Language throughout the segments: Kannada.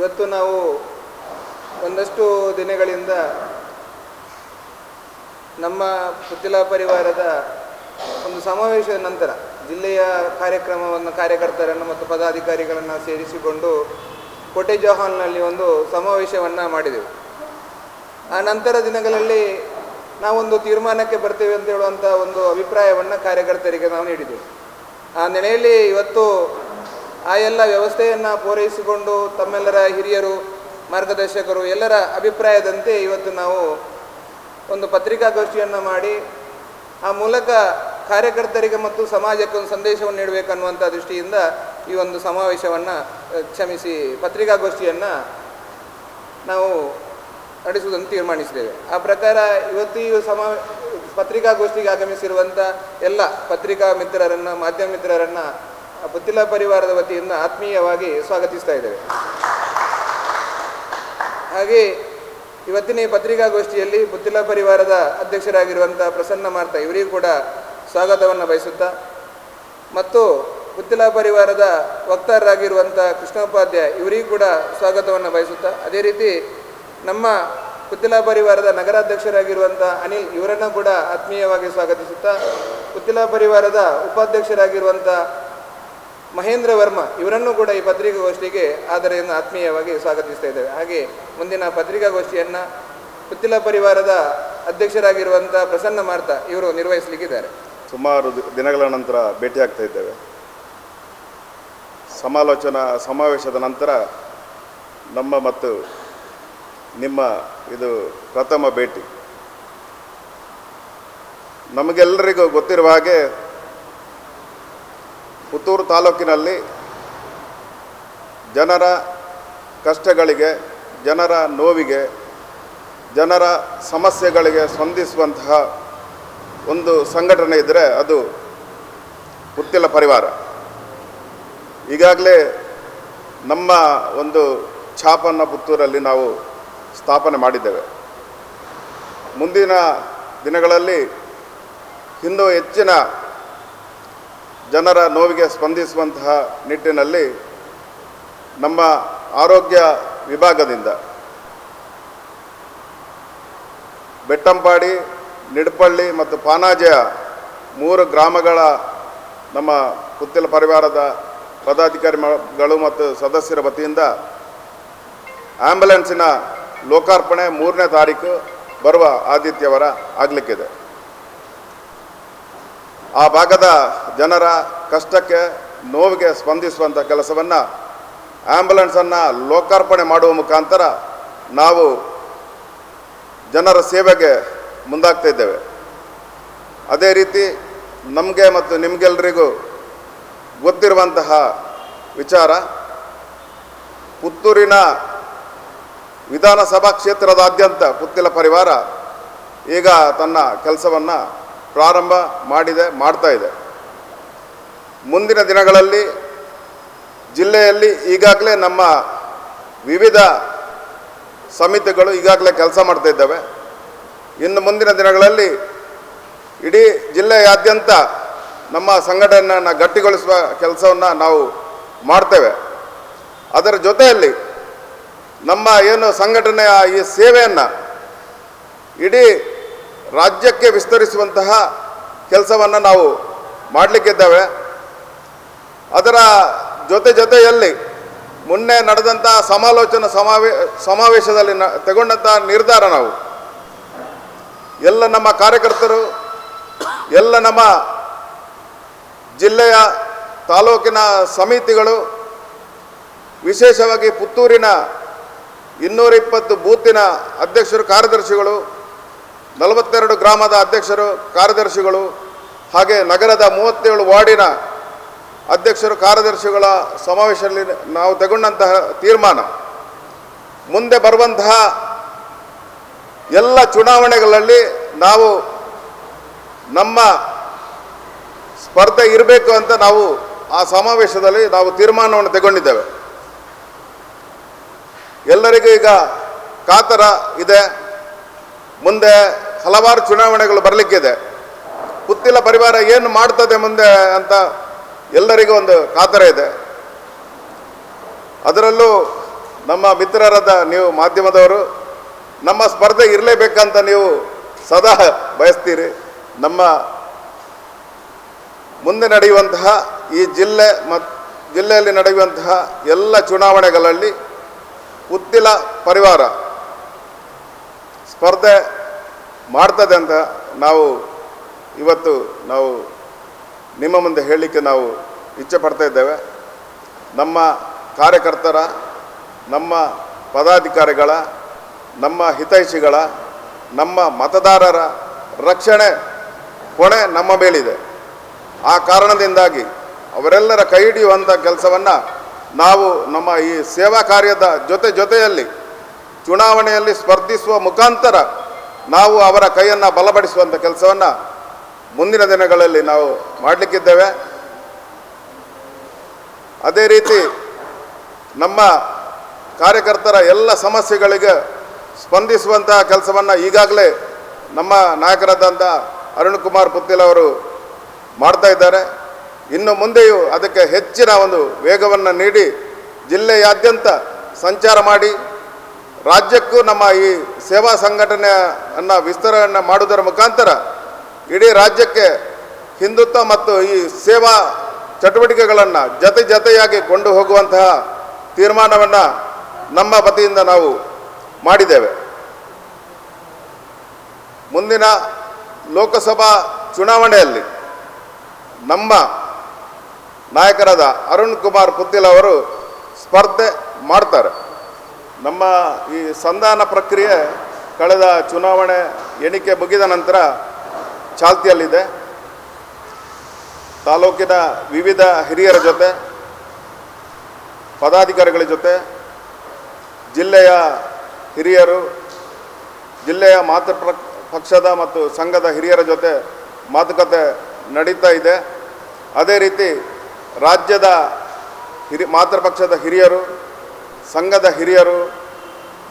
ಇವತ್ತು ನಾವು ಒಂದಷ್ಟು ದಿನಗಳಿಂದ ನಮ್ಮ ಪುತ್ತಿಲ ಪರಿವಾರದ ಒಂದು ಸಮಾವೇಶದ ನಂತರ ಜಿಲ್ಲೆಯ ಕಾರ್ಯಕ್ರಮವನ್ನು ಕಾರ್ಯಕರ್ತರನ್ನು ಮತ್ತು ಪದಾಧಿಕಾರಿಗಳನ್ನು ಸೇರಿಸಿಕೊಂಡು ಕೋಟೆ ಜೋಹಾಲ್ನಲ್ಲಿ ಒಂದು ಸಮಾವೇಶವನ್ನು ಮಾಡಿದೆವು. ಆ ನಂತರ ದಿನಗಳಲ್ಲಿ ನಾವೊಂದು ತೀರ್ಮಾನಕ್ಕೆ ಬರ್ತೇವೆ ಅಂತ ಹೇಳುವಂಥ ಒಂದು ಅಭಿಪ್ರಾಯವನ್ನು ಕಾರ್ಯಕರ್ತರಿಗೆ ನಾವು ನೀಡಿದೆವು. ಆ ನೆಲೆಯಲ್ಲಿ ಇವತ್ತು ಆ ಎಲ್ಲ ವ್ಯವಸ್ಥೆಯನ್ನು ಪೂರೈಸಿಕೊಂಡು ತಮ್ಮೆಲ್ಲರ ಹಿರಿಯರು, ಮಾರ್ಗದರ್ಶಕರು ಎಲ್ಲರ ಅಭಿಪ್ರಾಯದಂತೆ ಇವತ್ತು ನಾವು ಒಂದು ಪತ್ರಿಕಾಗೋಷ್ಠಿಯನ್ನು ಮಾಡಿ ಆ ಮೂಲಕ ಕಾರ್ಯಕರ್ತರಿಗೆ ಮತ್ತು ಸಮಾಜಕ್ಕೆ ಒಂದು ಸಂದೇಶವನ್ನು ನೀಡಬೇಕನ್ನುವಂಥ ದೃಷ್ಟಿಯಿಂದ ಈ ಒಂದು ಸಮಾವೇಶವನ್ನು ಕ್ಷಮಿಸಿ ಪತ್ರಿಕಾಗೋಷ್ಠಿಯನ್ನು ನಾವು ನಡೆಸುವುದನ್ನು ತೀರ್ಮಾನಿಸಿದ್ದೇವೆ. ಆ ಪ್ರಕಾರ ಇವತ್ತು ಈ ಸಮಾ, ಪತ್ರಿಕಾಗೋಷ್ಠಿಗೆ ಆಗಮಿಸಿರುವಂಥ ಎಲ್ಲ ಪತ್ರಿಕಾ ಮಿತ್ರರನ್ನು, ಮಾಧ್ಯಮ ಮಿತ್ರರನ್ನು ಪುತ್ತಿಲ ಪರಿವಾರದ ವತಿಯಿಂದ ಆತ್ಮೀಯವಾಗಿ ಸ್ವಾಗತಿಸ್ತಾ ಇದ್ದೇವೆ. ಹಾಗೆ ಇವತ್ತಿನ ಪತ್ರಿಕಾಗೋಷ್ಠಿಯಲ್ಲಿ ಪುತ್ತಿಲ ಪರಿವಾರದ ಅಧ್ಯಕ್ಷರಾಗಿರುವಂಥ ಪ್ರಸನ್ನ ಮಾರ್ತ ಇವರಿಗೂ ಕೂಡ ಸ್ವಾಗತವನ್ನು ಬಯಸುತ್ತಾ, ಮತ್ತು ಪುತ್ತಿಲ ಪರಿವಾರದ ವಕ್ತಾರರಾಗಿರುವಂಥ ಕೃಷ್ಣೋಪಾಧ್ಯಾಯ ಇವರಿಗೂ ಕೂಡ ಸ್ವಾಗತವನ್ನು ಬಯಸುತ್ತಾ, ಅದೇ ರೀತಿ ನಮ್ಮ ಪುತ್ತಿಲ ಪರಿವಾರದ ನಗರಾಧ್ಯಕ್ಷರಾಗಿರುವಂಥ ಅನಿಲ್ ಇವರನ್ನು ಕೂಡ ಆತ್ಮೀಯವಾಗಿ ಸ್ವಾಗತಿಸುತ್ತಾ ಪುತ್ತಿಲ ಪರಿವಾರದ ಉಪಾಧ್ಯಕ್ಷರಾಗಿರುವಂಥ ಮಹೇಂದ್ರ ವರ್ಮ, ಇವರನ್ನು ಕೂಡ ಈ ಪತ್ರಿಕಾಗೋಷ್ಠಿಗೆ ಆದರೆಯನ್ನು ಆತ್ಮೀಯವಾಗಿ ಸ್ವಾಗತಿಸ್ತಾ ಇದ್ದೇವೆ. ಹಾಗೆ ಮುಂದಿನ ಪತ್ರಿಕಾಗೋಷ್ಠಿಯನ್ನು ಪುತ್ತಿಲ ಪರಿವಾರದ ಅಧ್ಯಕ್ಷರಾಗಿರುವಂಥ ಪ್ರಸನ್ನ ಮಾರ್ತ ಇವರು ನಿರ್ವಹಿಸಲಿಕ್ಕಿದ್ದಾರೆ. ಸುಮಾರು ದಿನಗಳ ನಂತರ ಭೇಟಿಯಾಗ್ತಾ ಇದ್ದೇವೆ. ಸಮಾಲೋಚನಾ ಸಮಾವೇಶದ ನಂತರ ನಮ್ಮ ಮತ್ತು ನಿಮ್ಮ ಇದು ಪ್ರಥಮ ಭೇಟಿ. ನಮಗೆಲ್ಲರಿಗೂ ಗೊತ್ತಿರುವ ಹಾಗೆ ಪುತ್ತೂರು ತಾಲೂಕಿನಲ್ಲಿ ಜನರ ಕಷ್ಟಗಳಿಗೆ, ಜನರ ನೋವಿಗೆ, ಜನರ ಸಮಸ್ಯೆಗಳಿಗೆ ಸ್ಪಂದಿಸುವಂತಹ ಒಂದು ಸಂಘಟನೆ ಇದ್ದರೆ ಅದು ಪುತ್ತಿಲ ಪರಿವಾರ. ಈಗಾಗಲೇ ನಮ್ಮ ಒಂದು ಛಾಪನ್ನು ಪುತ್ತೂರಲ್ಲಿ ನಾವು ಸ್ಥಾಪನೆ ಮಾಡಿದ್ದೇವೆ. ಮುಂದಿನ ದಿನಗಳಲ್ಲಿ ಇನ್ನೂ ಹೆಚ್ಚಿನ ಜನರ ನೋವಿಗೆ ಸ್ಪಂದಿಸುವಂತಹ ನಿಟ್ಟಿನಲ್ಲಿ ನಮ್ಮ ಆರೋಗ್ಯ ವಿಭಾಗದಿಂದ ಬೆಟ್ಟಂಪಾಡಿ, ನಿಡ್ಪಳ್ಳಿ ಮತ್ತು ಪಾನಾಜಯ ಮೂರು ಗ್ರಾಮಗಳ ನಮ್ಮ ಪುತ್ತಿಲ ಪರಿವಾರದ ಪದಾಧಿಕಾರಿಗಳು ಮತ್ತು ಸದಸ್ಯರ ವತಿಯಿಂದ ಆಂಬ್ಯುಲೆನ್ಸಿನ ಲೋಕಾರ್ಪಣೆ ಮೂರನೇ ತಾರೀಕು ಬರುವ ಆದಿತ್ಯವಾರ ಆಗಲಿಕ್ಕಿದೆ. ಆ ಭಾಗದ ಜನರ ಕಷ್ಟಕ್ಕೆ, ನೋವಿಗೆ ಸ್ಪಂದಿಸುವಂಥ ಕೆಲಸವನ್ನು ಆ್ಯಂಬುಲೆನ್ಸನ್ನು ಲೋಕಾರ್ಪಣೆ ಮಾಡುವ ಮುಖಾಂತರ ನಾವು ಜನರ ಸೇವೆಗೆ ಮುಂದಾಗ್ತಾ ಇದ್ದೇವೆ. ಅದೇ ರೀತಿ ನಮಗೆ ಮತ್ತು ನಿಮಗೆಲ್ಲರಿಗೂ ಗೊತ್ತಿರುವಂತಹ ವಿಚಾರ, ಪುತ್ತೂರಿನ ವಿಧಾನಸಭಾ ಕ್ಷೇತ್ರದಾದ್ಯಂತ ಪುತ್ತಿಲ ಪರಿವಾರ ಈಗ ತನ್ನ ಕೆಲಸವನ್ನು ಪ್ರಾರಂಭ ಮಾಡಿದೆ, ಮಾಡ್ತಾ ಇದೆ. ಮುಂದಿನ ದಿನಗಳಲ್ಲಿ ಜಿಲ್ಲೆಯಲ್ಲಿ ಈಗಾಗಲೇ ನಮ್ಮ ವಿವಿಧ ಸಮಿತಿಗಳು ಈಗಾಗಲೇ ಕೆಲಸ ಮಾಡ್ತಾ ಇದ್ದಾವೆ. ಇನ್ನು ಮುಂದಿನ ದಿನಗಳಲ್ಲಿ ಇಡೀ ಜಿಲ್ಲೆಯಾದ್ಯಂತ ನಮ್ಮ ಸಂಘಟನೆಯನ್ನು ಗಟ್ಟಿಗೊಳಿಸುವ ಕೆಲಸವನ್ನು ನಾವು ಮಾಡ್ತೇವೆ. ಅದರ ಜೊತೆಯಲ್ಲಿ ನಮ್ಮ ಏನು ಸಂಘಟನೆಯ ಈ ಸೇವೆಯನ್ನು ಇಡೀ ರಾಜ್ಯಕ್ಕೆ ವಿಸ್ತರಿಸುವಂತಹ ಕೆಲಸವನ್ನು ನಾವು ಮಾಡಲಿಕ್ಕಿದ್ದೇವೆ. ಅದರ ಜೊತೆ ಜೊತೆಯಲ್ಲಿ ಮೊನ್ನೆ ನಡೆದಂಥ ಸಮಾಲೋಚನಾ ಸಮಾವೇ, ಸಮಾವೇಶದಲ್ಲಿ ನ ತಗೊಂಡಂಥ ನಿರ್ಧಾರ ನಾವು. ಎಲ್ಲ ನಮ್ಮ ಕಾರ್ಯಕರ್ತರು, ಎಲ್ಲ ನಮ್ಮ ಜಿಲ್ಲೆಯ ತಾಲೂಕಿನ ಸಮಿತಿಗಳು, ವಿಶೇಷವಾಗಿ ಪುತ್ತೂರಿನ ಇನ್ನೂರ ಇಪ್ಪತ್ತು ಬೂತಿನ ಅಧ್ಯಕ್ಷರು, ಕಾರ್ಯದರ್ಶಿಗಳು ನಲವತ್ತೆರಡು ಗ್ರಾಮದ ಅಧ್ಯಕ್ಷರು, ಕಾರ್ಯದರ್ಶಿಗಳು ಹಾಗೆ ನಗರದ ಮೂವತ್ತೇಳು ವಾರ್ಡಿನ ಅಧ್ಯಕ್ಷರು, ಕಾರ್ಯದರ್ಶಿಗಳ ಸಮಾವೇಶದಲ್ಲಿ ನಾವು ತಗೊಂಡಂತಹ ತೀರ್ಮಾನ, ಮುಂದೆ ಬರುವಂತಹ ಎಲ್ಲ ಚುನಾವಣೆಗಳಲ್ಲಿ ನಾವು ನಮ್ಮ ಸ್ಪರ್ಧೆ ಇರಬೇಕು ಅಂತ ನಾವು ಆ ಸಮಾವೇಶದಲ್ಲಿ ನಾವು ತೀರ್ಮಾನವನ್ನು ತಗೊಂಡಿದ್ದೇವೆ. ಎಲ್ಲರಿಗೂ ಈಗ ಕಾತರ ಇದೆ. ಮುಂದೆ ಹಲವಾರು ಚುನಾವಣೆಗಳು ಬರಲಿಕ್ಕಿದೆ. ಪುತ್ತಿಲ ಪರಿವಾರ ಏನು ಮಾಡ್ತದೆ ಮುಂದೆ ಅಂತ ಎಲ್ಲರಿಗೂ ಒಂದು ಕಾತರ ಇದೆ. ಅದರಲ್ಲೂ ನಮ್ಮ ಮಿತ್ರರಾದ ನೀವು ಮಾಧ್ಯಮದವರು, ನಮ್ಮ ಸ್ಪರ್ಧೆ ಇರಲೇಬೇಕಂತ ನೀವು ಸದಾ ಬಯಸ್ತೀರಿ. ನಮ್ಮ ಮುಂದೆ ನಡೆಯುವಂತಹ ಈ ಜಿಲ್ಲೆ ಮತ್ತು ಜಿಲ್ಲೆಯಲ್ಲಿ ನಡೆಯುವಂತಹ ಎಲ್ಲ ಚುನಾವಣೆಗಳಲ್ಲಿ ಉತ್ತಿಲ ಪರಿವಾರ ಸ್ಪರ್ಧೆ ಮಾಡ್ತದೆ ಅಂತ ನಾವು ಇವತ್ತು ನಾವು ನಿಮ್ಮ ಮುಂದೆ ಹೇಳಲಿಕ್ಕೆ ನಾವು ಇಚ್ಛೆ ಪಡ್ತಾ ಇದ್ದೇವೆ. ನಮ್ಮ ಕಾರ್ಯಕರ್ತರ, ನಮ್ಮ ಪದಾಧಿಕಾರಿಗಳ, ನಮ್ಮ ಹಿತೈಷಿಗಳ, ನಮ್ಮ ಮತದಾರರ ರಕ್ಷಣೆ ಹೊಣೆ ನಮ್ಮ ಮೇಲಿದೆ. ಆ ಕಾರಣದಿಂದಾಗಿ ಅವರೆಲ್ಲರ ಕೈ ಹಿಡಿಯುವಂಥ ಕೆಲಸವನ್ನು ನಾವು ನಮ್ಮ ಈ ಸೇವಾ ಕಾರ್ಯದ ಜೊತೆ ಜೊತೆಯಲ್ಲಿ ಚುನಾವಣೆಯಲ್ಲಿ ಸ್ಪರ್ಧಿಸುವ ಮುಖಾಂತರ ನಾವು ಅವರ ಕೈಯನ್ನು ಬಲಪಡಿಸುವಂಥ ಕೆಲಸವನ್ನು ಮುಂದಿನ ದಿನಗಳಲ್ಲಿ ನಾವು ಮಾಡಲಿಕ್ಕಿದ್ದೇವೆ. ಅದೇ ರೀತಿ ನಮ್ಮ ಕಾರ್ಯಕರ್ತರ ಎಲ್ಲ ಸಮಸ್ಯೆಗಳಿಗೆ ಸ್ಪಂದಿಸುವಂತಹ ಕೆಲಸವನ್ನು ಈಗಾಗಲೇ ನಮ್ಮ ನಾಯಕರಾದಂಥ ಅರುಣ್ ಕುಮಾರ್ ಪುತ್ತಿಲ್ ಅವರು ಮಾಡ್ತಾ ಇದ್ದಾರೆ. ಇನ್ನು ಮುಂದೆಯೂ ಅದಕ್ಕೆ ಹೆಚ್ಚಿನ ಒಂದು ವೇಗವನ್ನು ನೀಡಿ ಜಿಲ್ಲೆಯಾದ್ಯಂತ ಸಂಚಾರ ಮಾಡಿ ರಾಜ್ಯಕ್ಕೂ ನಮ್ಮ ಈ ಸೇವಾ ಸಂಘಟನೆಯನ್ನು ವಿಸ್ತರಣೆ ಮಾಡುವುದರ ಮುಖಾಂತರ ಇಡೀ ರಾಜ್ಯಕ್ಕೆ ಹಿಂದುತ್ವ ಮತ್ತು ಈ ಸೇವಾ ಚಟುವಟಿಕೆಗಳನ್ನು ಜತೆ ಜತೆಯಾಗಿ ಕೊಂಡು ಹೋಗುವಂತಹ ತೀರ್ಮಾನವನ್ನು ನಮ್ಮ ವತಿಯಿಂದ ನಾವು ಮಾಡಿದ್ದೇವೆ. ಮುಂದಿನ ಲೋಕಸಭಾ ಚುನಾವಣೆಯಲ್ಲಿ ನಮ್ಮ ನಾಯಕರಾದ ಅರುಣ್ ಕುಮಾರ್ ಪುತ್ತಿಲ್ ಅವರು ಸ್ಪರ್ಧೆ ಮಾಡ್ತಾರೆ. ನಮ್ಮ ಈ ಸಂಧಾನ ಪ್ರಕ್ರಿಯೆ ಕಳೆದ ಚುನಾವಣೆ ಎಣಿಕೆ ಮುಗಿದ ನಂತರ ಚಾಲ್ತಿಯಲ್ಲಿದೆ. ತಾಲೂಕಿನ ವಿವಿಧ ಹಿರಿಯರ ಜೊತೆ, ಪದಾಧಿಕಾರಿಗಳ ಜೊತೆ, ಜಿಲ್ಲೆಯ ಹಿರಿಯರು, ಜಿಲ್ಲೆಯ ಮಾತೃ ಪಕ್ಷದ ಮತ್ತು ಸಂಘದ ಹಿರಿಯರ ಜೊತೆ ಮಾತುಕತೆ ನಡೀತಾ ಇದೆ. ಅದೇ ರೀತಿ ರಾಜ್ಯದ ಹಿರಿ ಮಾತೃಪಕ್ಷದ ಹಿರಿಯರು ಸಂಘದ ಹಿರಿಯರು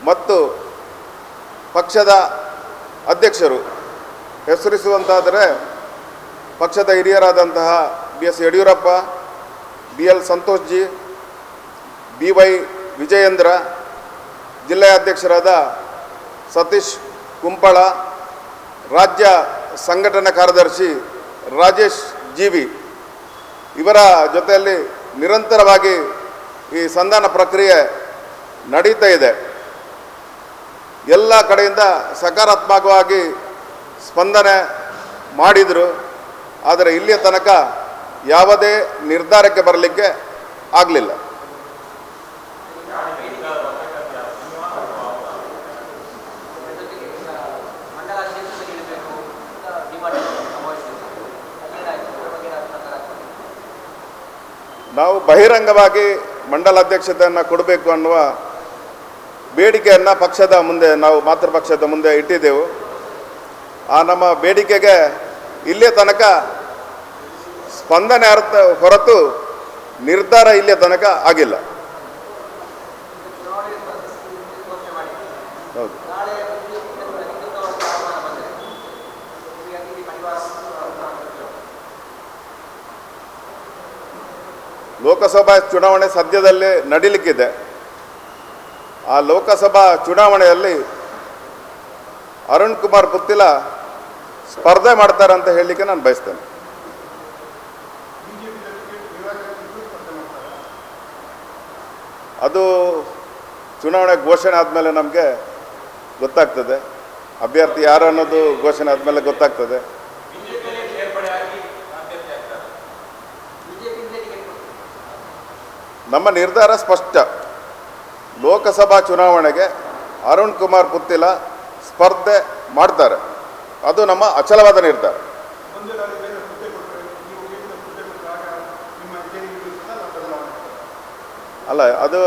ಮತ್ತು ಪಕ್ಷದ ಅಧ್ಯಕ್ಷರು ಹೆಸರಿಸುವಂತಾದರೆ ಪಕ್ಷದ ಹಿರಿಯರಾದಂತಹ B S Yediyurappa, B L Santosh ji B Y Vijayendra, ಜಿಲ್ಲೆಯ ಅಧ್ಯಕ್ಷರಾದ ಸತೀಶ್ ಕುಂಪಳ, ರಾಜ್ಯ ಸಂಘಟನಾ ಕಾರ್ಯದರ್ಶಿ ರಾಜೇಶ್ ಜೀವಿ. ಇವರ ಜೊತೆಯಲ್ಲಿ ನಿರಂತರವಾಗಿ ಈ ಸಂಧಾನ ಪ್ರಕ್ರಿಯೆ ನಡೀತಾ ಇದೆ. ಎಲ್ಲ ಕಡೆಯಿಂದ ಸಕಾರಾತ್ಮಕವಾಗಿ ಸ್ಪಂದನೆ ಮಾಡಿದರು. ಆದರೆ ಇಲ್ಲಿಯ ತನಕ ಯಾವುದೇ ನಿರ್ಧಾರಕ್ಕೆ ಬರಲಿಕ್ಕೆ ಆಗಲಿಲ್ಲ. ನಾವು ಬಹಿರಂಗವಾಗಿ ಮಂಡಲ ಅಧ್ಯಕ್ಷತೆಯನ್ನು ಕೊಡಬೇಕು ಅನ್ನುವ ಬೇಡಿಕೆಯನ್ನು ಪಕ್ಷದ ಮುಂದೆ, ನಾವು ಮಾತೃಪಕ್ಷದ ಮುಂದೆ ಇಟ್ಟಿದ್ದೆವು. ಆ ನಮ್ಮ ಬೇಡಿಕೆಗೆ ಇಲ್ಲೇ ತನಕ ಸ್ಪಂದನೆ ಅರ್ಥ ಹೊರತು ನಿರ್ಧಾರ ಇಲ್ಲೇ ತನಕ ಆಗಿಲ್ಲ. ಹೌದು. ಲೋಕಸಭಾ ಚುನಾವಣೆ ಸದ್ಯದಲ್ಲೇ ನಡೀಲಿಕ್ಕಿದೆ. ಆ ಲೋಕಸಭಾ ಚುನಾವಣೆಯಲ್ಲಿ ಅರುಣ್ ಕುಮಾರ್ ಪುತ್ತಿಲ ಸ್ಪರ್ಧೆ ಮಾಡ್ತಾರೆ ಅಂತ ಹೇಳಲಿಕ್ಕೆ ನಾನು ಬಯಸ್ತೇನೆ. ಅದು ಚುನಾವಣೆ ಘೋಷಣೆ ಆದಮೇಲೆ ನಮಗೆ ಗೊತ್ತಾಗ್ತದೆ. ಅಭ್ಯರ್ಥಿ ಯಾರು ಅನ್ನೋದು ಘೋಷಣೆ ಆದಮೇಲೆ ಗೊತ್ತಾಗ್ತದೆ. ನಮ್ಮ ನಿರ್ಧಾರ ಸ್ಪಷ್ಟ. ಲೋಕಸಭಾ ಚುನಾವಣೆಗೆ ಅರುಣ್ ಕುಮಾರ್ ಪುತ್ತಿಲ ಸ್ಪರ್ಧೆ ಮಾಡ್ತಾರೆ. ಅದು ನಮ್ಮ ಅಚಲವಾದ ನಿರ್ಧಾರ. ಅಲ್ಲ ಅದು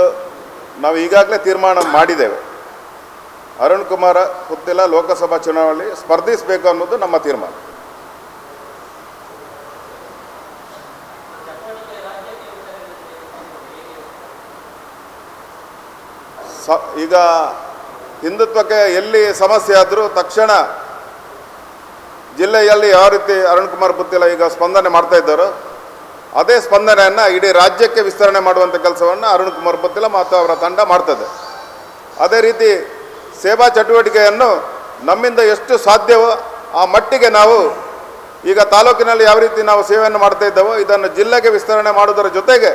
ನಾವು ಈಗಾಗಲೇ ತೀರ್ಮಾನ ಮಾಡಿದ್ದೇವೆ. ಅರುಣ್ ಕುಮಾರ ಪುತ್ತಿಲ ಲೋಕಸಭಾ ಚುನಾವಣೆಯಲ್ಲಿ ಸ್ಪರ್ಧಿಸಬೇಕು ಅನ್ನೋದು ನಮ್ಮ ತೀರ್ಮಾನ. ಈಗ ಹಿಂದುತ್ವಕ್ಕೆ ಎಲ್ಲಿ ಸಮಸ್ಯೆ ಆದರೂ ತಕ್ಷಣ ಜಿಲ್ಲೆಯಲ್ಲಿ ಯಾವ ರೀತಿ ಅರುಣ್ ಕುಮಾರ್ ಪುತ್ತಿಲ ಈಗ ಸ್ಪಂದನೆ ಮಾಡ್ತಾ ಇದ್ದಾರೋ, ಅದೇ ಸ್ಪಂದನೆಯನ್ನು ಇಡೀ ರಾಜ್ಯಕ್ಕೆ ವಿಸ್ತರಣೆ ಮಾಡುವಂಥ ಕೆಲಸವನ್ನು ಅರುಣ್ ಕುಮಾರ್ ಪುತ್ತಿಲ ಮತ್ತು ಅವರ ತಂಡ ಮಾಡ್ತದೆ. ಅದೇ ರೀತಿ ಸೇವಾ ಚಟುವಟಿಕೆಯನ್ನು ನಮ್ಮಿಂದ ಎಷ್ಟು ಸಾಧ್ಯವೋ ಆ ಮಟ್ಟಿಗೆ ನಾವು ಈಗ ತಾಲೂಕಿನಲ್ಲಿ ಯಾವ ರೀತಿ ನಾವು ಸೇವೆಯನ್ನು ಮಾಡ್ತಾ ಇದ್ದೇವೋ, ಇದನ್ನು ಜಿಲ್ಲೆಗೆ ವಿಸ್ತರಣೆ ಮಾಡೋದರ ಜೊತೆಗೆ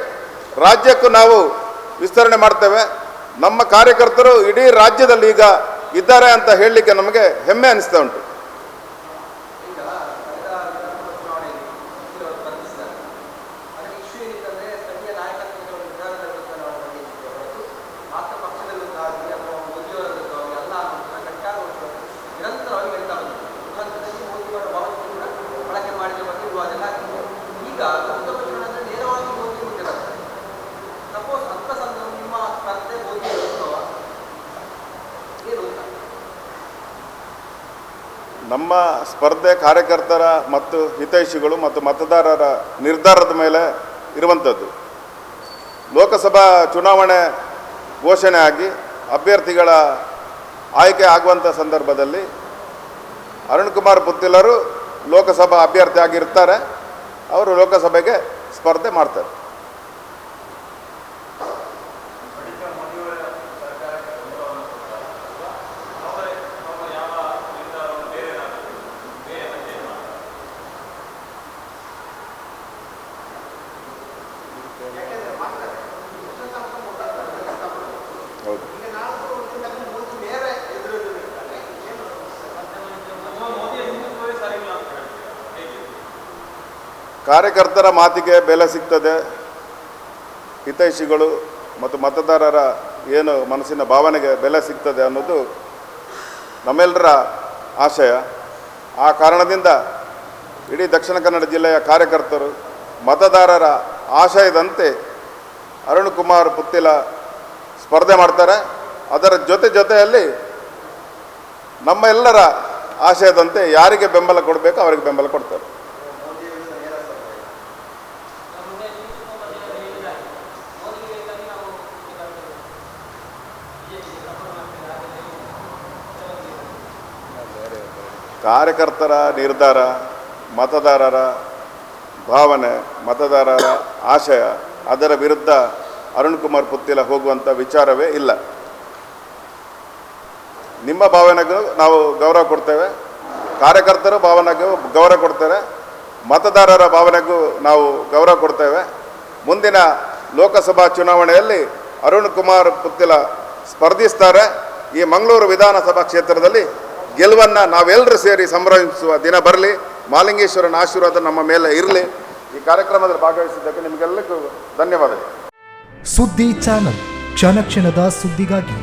ರಾಜ್ಯಕ್ಕೂ ನಾವು ವಿಸ್ತರಣೆ ಮಾಡ್ತೇವೆ. ನಮ್ಮ ಕಾರ್ಯಕರ್ತರು ಇಡೀ ರಾಜ್ಯದಲ್ಲಿ ಈಗ ಇದ್ದಾರೆ ಅಂತ ಹೇಳಲಿಕ್ಕೆ ನಮಗೆ ಹೆಮ್ಮೆ ಅನಿಸ್ತಾ ಉಂಟು ಈಗ ಕಳೆದ ವಿಧಾನಸಭಾ ಚುನಾವಣೆಯಲ್ಲಿ ಅವರು ಸ್ಪರ್ಧಿಸಿದ್ದಾರೆ ಅದರ ಇಶ್ಯೂ ಏನಿತ್ತಂದ್ರೆ ಸ್ಥಳೀಯ ನಾಯಕತ್ವದ ವಿಧಾನದ ವಿರುದ್ಧ ನಾವು ಬಂದಿದ್ದೇವೆ ಹೊರತು ಮಾತ್ರ ಪಕ್ಷದ ವಿರುದ್ಧ ಆಗಲಿ ಅಥವಾ ಮೋದಿಯವರ ವಿರುದ್ಧ ಆಗಲಿ ಎಲ್ಲ ಅನ್ನೋದನ್ನ ಗಂಟಾರು ವರ್ಷಗಳು ನಿರಂತರವಾಗಿ ಹೇಳ್ತಾ ಬಂದಿದೆ ಹಂತದಲ್ಲಿ ಮೋದಿಯವರ ಭಾವನೆ ಕೂಡ ಬಳಕೆ ಮಾಡಿದ ಬಗ್ಗೆ ವಿವಾದ ಎಲ್ಲ ಆಗಿದೆ ಈಗ ಲೋಕಸಭಾ ಚುನಾವಣೆ ನೇರವಾಗಿ ಮೋದಿ ಮುಂದೆ ಬರ್ತಾರೆ ಸಪೋಸ್ ಅಂತ ಸಂದರ್ಭ ನಿಮ್ಮ ಸ್ಪರ್ಧೆ ಮೋದಿ ವಿರುದ್ಧವ ಏನು ಅಂತ ನಮ್ಮ ಸ್ಪರ್ಧೆ ಕಾರ್ಯಕರ್ತರ ಮತ್ತು ಹಿತೈಷಿಗಳು ಮತ್ತು ಮತದಾರರ ನಿರ್ಧಾರದ ಮೇಲೆ ಇರುವಂಥದ್ದು. ಲೋಕಸಭಾ ಚುನಾವಣೆ ಘೋಷಣೆ ಆಗಿ ಅಭ್ಯರ್ಥಿಗಳ ಆಯ್ಕೆ ಆಗುವಂಥ ಸಂದರ್ಭದಲ್ಲಿ ಅರುಣ್ ಕುಮಾರ್ ಪುತ್ತಿಲರು ಲೋಕಸಭಾ ಅಭ್ಯರ್ಥಿ ಆಗಿರ್ತಾರೆ. ಅವರು ಲೋಕಸಭೆಗೆ ಸ್ಪರ್ಧೆ ಮಾಡ್ತಾರೆ. ಕಾರ್ಯಕರ್ತರ ಮಾತಿಗೆ ಬೆಲೆ ಸಿಗ್ತದೆ. ಹಿತೈಷಿಗಳು ಮತ್ತು ಮತದಾರರ ಏನು ಮನಸ್ಸಿನ ಭಾವನೆಗೆ ಬೆಲೆ ಸಿಗ್ತದೆ ಅನ್ನೋದು ನಮ್ಮೆಲ್ಲರ ಆಶಯ. ಆ ಕಾರಣದಿಂದ ಇಡೀ ದಕ್ಷಿಣ ಕನ್ನಡ ಜಿಲ್ಲೆಯ ಕಾರ್ಯಕರ್ತರು, ಮತದಾರರ ಆಶಯದಂತೆ ಅರುಣ್ ಕುಮಾರ್ ಪುತ್ತಿಲ ಸ್ಪರ್ಧೆ ಮಾಡ್ತಾರೆ. ಅದರ ಜೊತೆ ಜೊತೆಯಲ್ಲಿ ನಮ್ಮ ಎಲ್ಲರ ಆಶಯದಂತೆ ಯಾರಿಗೆ ಬೆಂಬಲ ಕೊಡಬೇಕು, ಅವರಿಗೆ ಬೆಂಬಲ ಕೊಡ್ತಾರೆ. ಕಾರ್ಯಕರ್ತರ ನಿರ್ಧಾರ, ಮತದಾರರ ಭಾವನೆ, ಮತದಾರರ ಆಶಯ, ಅದರ ವಿರುದ್ಧ ಅರುಣ್ ಕುಮಾರ್ ಪುತ್ತಿಲ ಹೋಗುವಂಥ ವಿಚಾರವೇ ಇಲ್ಲ. ನಿಮ್ಮ ಭಾವನೆಗೂ ನಾವು ಗೌರವ ಕೊಡ್ತೇವೆ, ಕಾರ್ಯಕರ್ತರ ಭಾವನೆಗೂ ಗೌರವ ಕೊಡ್ತೇವೆ, ಮತದಾರರ ಭಾವನೆಗೂ ನಾವು ಗೌರವ ಕೊಡ್ತೇವೆ. ಮುಂದಿನ ಲೋಕಸಭಾ ಚುನಾವಣೆಯಲ್ಲಿ ಅರುಣ್ ಕುಮಾರ್ ಪುತ್ತಿಲ ಸ್ಪರ್ಧಿಸ್ತಾರೆ. ಈ ಮಂಗಳೂರು ವಿಧಾನಸಭಾ ಕ್ಷೇತ್ರದಲ್ಲಿ ಗೆಲುವನ್ನು ನಾವೆಲ್ಲರೂ ಸೇರಿ ಸಂಭ್ರಮಿಸುವ ದಿನ ಬರಲಿ. ಮಾಲಿಂಗೇಶ್ವರನ ಆಶೀರ್ವಾದ ನಮ್ಮ ಮೇಲೆ ಇರಲಿ. ಈ ಕಾರ್ಯಕ್ರಮದಲ್ಲಿ ಭಾಗವಹಿಸಿದ್ದಕ್ಕೆ ನಿಮಗೆಲ್ಲಕ್ಕೂ ಧನ್ಯವಾದಗಳು. ಸುದ್ದಿ ಚಾನಲ್ ಕ್ಷಣ ಕ್ಷಣದ ಸುದ್ದಿಗಾಗಿ